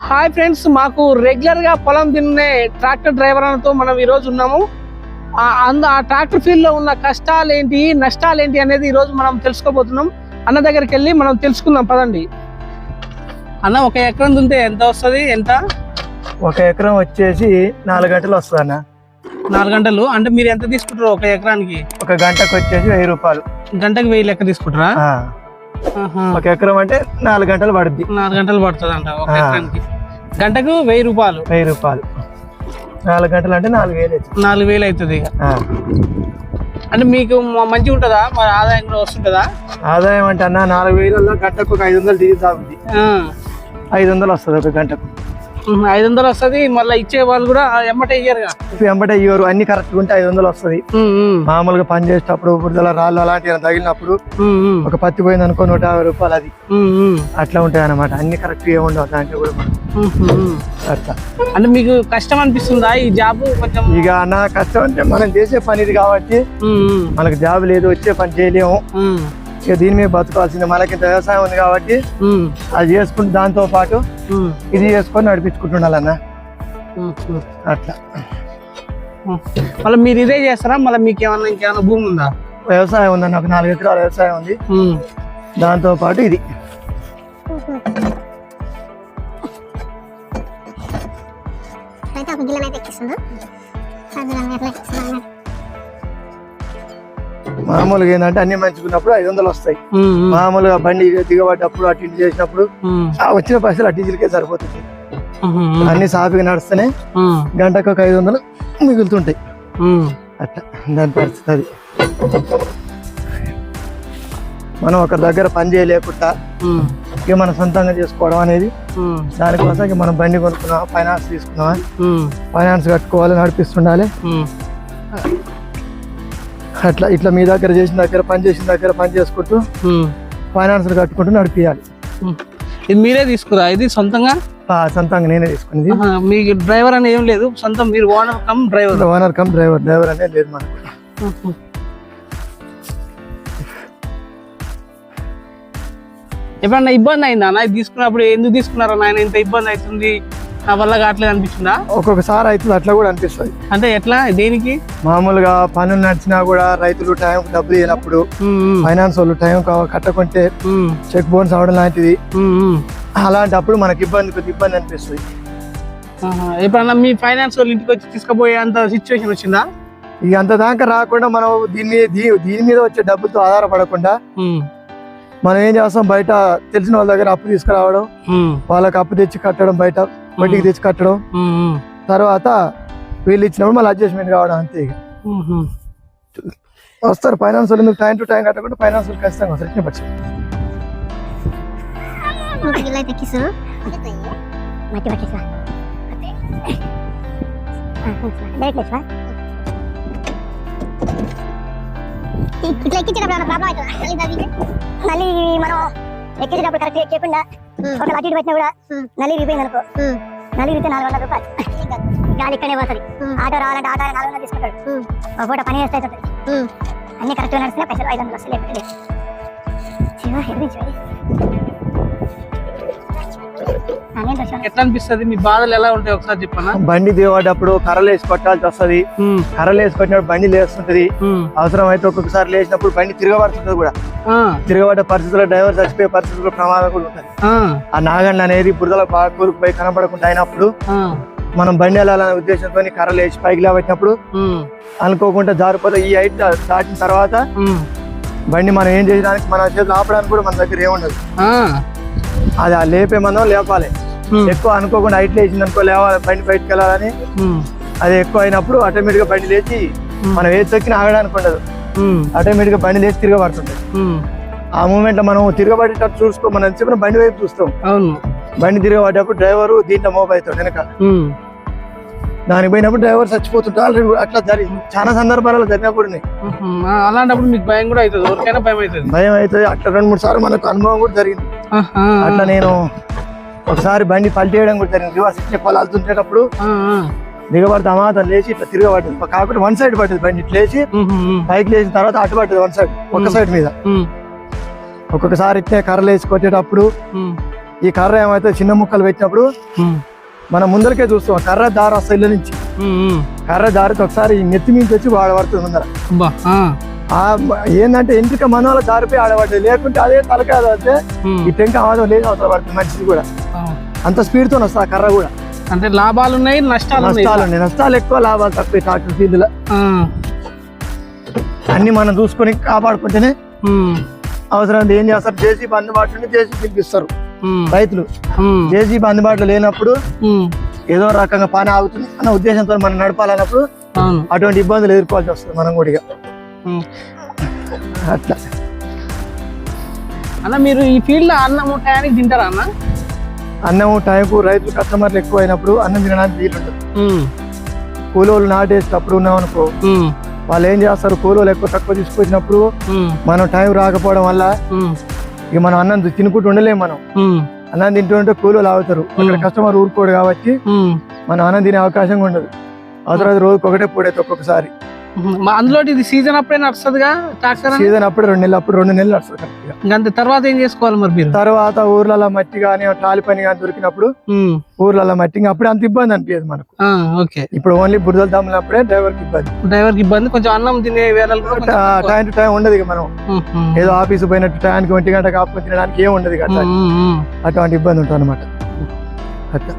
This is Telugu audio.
హాయ్ ఫ్రెండ్స్ మాకు రెగ్యులర్గా పొలం తిన్నే ట్రాక్టర్ డ్రైవర్ అన్నతో మనం ఈ రోజు ఉన్నాము. ఆ అంద ఆ ట్రాక్టర్ ఫీల్డ్లో ఉన్న కష్టాలు ఏంటి నష్టాలు ఏంటి అనేది ఈ రోజు మనం తెలుసుకోబోతున్నాం. అన్న దగ్గరికి వెళ్ళి మనం తెలుసుకుందాం పదండి. అన్న ఒక ఎకరం దుంతే ఎంత వస్తుంది ఎంత? ఒక ఎకరం వచ్చేసి నాలుగు గంటలు వస్తుంది అన్న. నాలుగు గంటలు? అంటే మీరు ఎంత తీసుకుంటారు ఒక ఎకరానికి? ఒక గంటకు వచ్చేసి వెయ్యి రూపాయలు. గంటకి వెయ్యి లెక్క తీసుకుంటారా. ఒక ఎకరం అంటే నాలుగు గంటలు పడుద్ది. నాలుగు గంటలు పడుతుంది అంట ఒక. ఎకరానికి. గంటకు వెయ్యి రూపాయలు. వెయ్యి రూపాయలు. నాలుగు గంటలు అంటే నాలుగు వేలు అవుతుంది. నాలుగు వేలు అవుతుంది ఇక. అంటే మీకు మంచిగా ఉంటుందా? మరి ఆదాయం కూడా వస్తుంటుందా? ఆదాయం అంటే అన్న నాలుగు వేలలో గంటకు ఒక ఐదు వందలు డీజిల్ తాగుద్ది. ఐదు వందలు వస్తుంది ఒక గంటకు. ఐదు వందలు వస్తుంది. మళ్ళీ ఇచ్చే వాళ్ళు కూడా ఇయ్యరుగా ఇప్పుడు వెంబడే ఇవ్వరు అన్ని కరెక్ట్గా ఉంటే ఐదు వందలు వస్తుంది. మామూలుగా పని చేసేటప్పుడు బురదల రాళ్ళు అలాంటివి తగిలినప్పుడు ఒక పత్తి పోయింది అనుకో నూట యాభై రూపాయలు అది. అట్లా ఉంటాయి అన్నమాట అన్ని కరెక్ట్గా ఉండవు దాంట్లో కూడా. అట్లా. అంటే మీకు కష్టం అనిపిస్తుందా ఈ జాబ్? కొంచెం ఇక నా కష్టం అంటే మనం చేసే పని ఇది కాబట్టి మనకు జాబ్ లేదు వచ్చే పని చేయలేము. ఇక దీని మీద బతకాల్సింది. మనకి వ్యవసాయం ఉంది కాబట్టి అది చేసుకుంటూ దాంతో పాటు ఇది చేసుకొని నడిపించుకుంటుండాలన్న అట్లా. మళ్ళీ మీరు ఇదే చేస్తారా? మళ్ళీ మీకు ఏమన్నా ఇంకేమైనా భూమి ఉందా? వ్యవసాయం ఉందన్న ఒక నాలుగు ఎకరాల వ్యవసాయం ఉంది. దాంతో పాటు ఇది. అయితే ఒక గిన్నె అయితే ఎట్లా ఎక్కిస్తున్నాను మామూలుగా ఏంటంటే అన్ని మంచుకున్నప్పుడు ఐదు వందలు వస్తాయి. మామూలుగా బండి దిగబడ్డప్పుడు అటు ఇటు చేసినప్పుడు వచ్చిన పైసలు అటు డీజిల్కే సరిపోతుంది అన్ని సాఫీగా నడుస్తూనే గంటకు ఒక ఐదు వందలు మిగులుతుంటాయి. అట్లా దాని పరిస్థితి అది. మనం ఒక దగ్గర పని చేయలేకుండా ఇక మనం సొంతంగా చేసుకోవడం అనేది దానికోసం మనం బండి కొనుక్కున్నాం ఫైనాన్స్ తీసుకున్నామా? ఉమ్, ఫైనాన్స్ కట్టుకోవాలి నడిపిస్తుండాలి. అట్లా ఇట్లా మీ దగ్గర చేసిన దగ్గర పని చేసిన దగ్గర పని చేసుకుంటూ ఫైనాన్స్ కట్టుకుంటూ నడిపియాలి. ఇది మీరే తీసుకురా? ఇది సొంతంగా? సొంతంగా నేనే తీసుకునేది. ఆహా, మీకు డ్రైవర్ అని ఏం లేదు. సొంతం మీరు owner cum driver. Owner cum driver. Driver అనేది లేదు మనకు. ఎప్పుడన్నా ఇబ్బంది అయిందా అన్న? తీసుకున్నప్పుడు ఎందుకు తీసుకున్నారా నాయన ఇంత ఇబ్బంది అవుతుంది. నా వల్ల కావట్లేదు అనిపించిందా ఒక్కొక్కసారి అవుతుంది అట్లా కూడా అనిపిస్తుంది. అంటే ఎట్లా? దేనికి? మామూలుగా పనులు నడిచినా కూడా రైతులు టైం డబ్బులు ఇవ్వనప్పుడు ఉమ్, ఫైనాన్స్ వాళ్ళు టైం కట్టకుంటే చెక్ బౌన్స్ అవడం లాంటిది. అలాంటప్పుడు మనకి ఇబ్బంది కొద్ది ఇబ్బంది అనిపిస్తుంది. ఎప్పుడన్నా మీ ఫైనాన్స్ వాళ్ళు ఇంటికి వచ్చి తీసుకుపోయే అంత సిచ్యువేషన్ వచ్చిందా? ఇక అంత దాకా రాకుండా మనం దీని మీద దీని మీద వచ్చే డబ్బులతో ఆధారపడకుండా మనం ఏం చేస్తాం? బయట తెలిసిన వాళ్ళ దగ్గర అప్పు తీసుకురావడం వాళ్ళకి అప్పు తెచ్చి కట్టడం బయట వడ్డీకి తెచ్చి కట్టడం. తర్వాత వీళ్ళు ఇచ్చినప్పుడు మళ్ళీ అడ్జస్ట్మెంట్ కావడం అంతే ఇక. వస్తారు. ఫైనాన్స్ వాళ్ళు ఎందుకు టైం టు టైం కట్టకుండా ఫైనాన్స్ వాళ్ళు ఖచ్చితంగా వస్తారు. ఇచ్చిన పక్షం డైరెక్ట్ ఇట్లా ఎక్కించేటప్పుడు ప్రాబ్లం అవుతుందా మళ్ళీ మనం ఎక్కించేటప్పుడు కరెక్ట్ చేయకుండా ఒక అటు ఇటు పెట్టినా కూడా నల్లి విరిపోయింది అనుకో. నల్లి విరితే నాలుగు వందల రూపాయలు. గాలి ఇక్కడే పోతుంది. ఆటో రావాలంటే ఆటో నాలుగు వందలు తీసుకుంటాడు. ఒక పూట పని చేస్తే అవుతుంది అన్ని కరెక్ట్గా నడిస్తే పైసలు ఐదు వందలు వస్తాయి లేకపోతే ఎట్లా అనిపిస్తుంది మీ బాధలు ఎలా ఉంటాయి ఒకసారి చెప్పనా? బండి దిగబడ్డప్పుడు కర్రలు వేసి కొట్టాల్సి వస్తుంది. కర్రలు వేసి కొట్టినప్పుడు బండి లేస్తుంటది. అవసరం అయితే ఒక్కొక్కసారి లేచినప్పుడు బండి తిరగబడుతుంటది కూడా. ఆ, తిరగబడ్డ పరిస్థితుల్లో డ్రైవర్ చచ్చిపోయే పరిస్థితుల్లో ప్రమాదం కూడా ఉంటుంది. ఆ, నాగండ్ల అనేది బురదలో బాగా కూరుకుపోయి కనపడకుండా అయినప్పుడు మనం బండి వెళ్ళాలనే ఉద్దేశంతో కర్రలు వేసి పైకి లేబట్టినప్పుడు అనుకోకుండా జారిపోతే ఈ హైట్ దాటిన తర్వాత బండి మనం ఏం చేయడానికి మన చేతులు ఆపడానికి కూడా మన దగ్గర ఏముండదు. ఆ, అది ఆ లేపే మనం లేపాలి. ఎక్కువ అనుకోకుండా హైట్ లేచింది అనుకో లేవాలి బండి బయటకు వెళ్ళాలని. అది ఎక్కువ అయినప్పుడు ఆటోమేటిక్గా బండి లేచి మనం ఏది తొక్కినా ఆగడానికి ఉండదు. ఆటోమేటిక్గా బండి లేచి తిరగబడుతుంది ఆ మూమెంట్లో మనం తిరగబడేటట్టు చూసుకో మనం చెప్పిన బండి వైపు చూస్తాం. బండి తిరగబడ్డప్పుడు డ్రైవర్ దీంట్లో మోబ్ అవుతాడు వెనక దానికి పోయినప్పుడు డ్రైవర్ చచ్చిపోతుంటాడు ఆల్రెడీ అట్లా జరిగి చాలా సందర్భాలలో జరిగినప్పుడు ఉన్నాయి. అలాంటప్పుడు మీకు భయం కూడా అవుతుంది. ఎవరికైనా భయం అవుతుంది. భయం అవుతుంది. అట్లా రెండు మూడు సార్లు మనకు అనుభవం కూడా జరిగింది. ఆహా, అట్లా నేను ఒకసారి బండి పల్టేయడం కూడా జరిగింది. రివర్స్ ఇచ్చే పొలాలు తుంటేటప్పుడు ఆ, ఆ, దిగబడితే అమాతం లేచి ఇట్లా తిరగబడ్డది కాకుండా వన్ సైడ్ పడ్డది బండి. ఇట్లా లేచి పైకి లేచిన తర్వాత అటు పడ్డది వన్ సైడ్ ఒక మ్మ్. సైడ్ మీద. ఒక్కొక్కసారి ఇట్టే కర్రలు వేసి కొట్టేటప్పుడు ఈ కర్ర ఏమైతే చిన్న ముక్కలు పెట్టినప్పుడు మనం ముందరికే చూస్తాం కర్ర దారి వస్తాయి ఇళ్ళ నుంచి. కర్ర దారితో ఒకసారి నెత్తి మించి వచ్చి వాడబడుతుంది ముందర. ఏంటంటే ఎంపిక మనవాళ్ళ దారిపోయి ఆడబడ్డది లేకుంటే అదే తలకాయ అయితే ఈ టెంక ఆవాదం లేదు అవతల పడుతుంది మనిషిది కూడా. అంత స్పీడ్తో వస్తుంది ఆ కర్ర కూడా. అంటే లాభాలు ఉన్నాయి నష్టాలు నష్టాలు ఉన్నాయి. నష్టాలు ఎక్కువ లాభాలు తక్కువ ట్రాక్టర్ ఫీల్డ్లో ఆ, అన్ని మనం చూసుకొని కాపాడుకుంటేనే అవసరం. ఏం చేస్తారు? జేసీబీ అందుబాటులో జేసీబీ పిలిపిస్తారు. రైతులు జేసీబీ అందుబాటులో లేనప్పుడు ఏదో రకంగా పని ఆగుతుంది అన్న ఉద్దేశంతో మనం నడపాలన్నప్పుడు అటువంటి ఇబ్బందులు ఎదుర్కోవాల్సి వస్తుంది మనం కూడా. అట్లా. అన్న మీరు ఈ ఫీల్డ్లో అన్నం టయానికి తింటారా అన్న? అన్నం టైంకు రైతులు కస్టమర్లు ఎక్కువ అయినప్పుడు అన్నం తినడానికి వీలుంటుంది కూలోళ్ళు నాటేసేటప్పుడు ఉన్నాం అనుకో. వాళ్ళు ఏం చేస్తారు? కూలోళ్ళు ఎక్కువ తక్కువ తీసుకొచ్చినప్పుడు మనం టైం రాకపోవడం వల్ల ఇక మనం అన్నం తినుకుంటూ ఉండలేము మనం. అన్నం తింటుంటే కూలోళ్ళు ఆగుతారు అక్కడ కస్టమర్ ఊరుకోడు కాబట్టి. మనం అన్నం తినే అవకాశం ఉండదు. అవసరం రోజుకి ఒకటే పూడైతే ఒక్కొక్కసారి. అందులో ఇది సీజన్ అప్పుడే నడుస్తుందిగా? ట్రాక్టర్? సీజన్ అప్పుడు రెండు నెలలు అప్పుడు రెండు నెలలు నడుస్తుంది అంతే తర్వాత ఏం చేసుకోవాలి మరి మీరు? తర్వాత ఊర్లలో మట్టి కానీ ట్రాలి పని కానీ దొరికినప్పుడు ఊర్లలో మట్టి ఇంకా అప్పుడు అంత ఇబ్బంది అనిపించదు మనకు. ఓకే. ఇప్పుడు ఓన్లీ బురదలు దమ్ములప్పుడే డ్రైవర్కి ఇబ్బంది. డ్రైవర్కి ఇబ్బంది కొంచెం అన్నం తినే వేళలు. టైం టు టైం ఉండదు మనం. ఏదో ఆఫీస్ పోయినట్టు టైంకి ఒంటి గంట కాపుకొని తినడానికి ఏం ఉండదు ఇక ఉమ్, అట్లా ఉమ్, ఉమ్. అటువంటి ఇబ్బంది ఉంటుంది అనమాట అట్లా.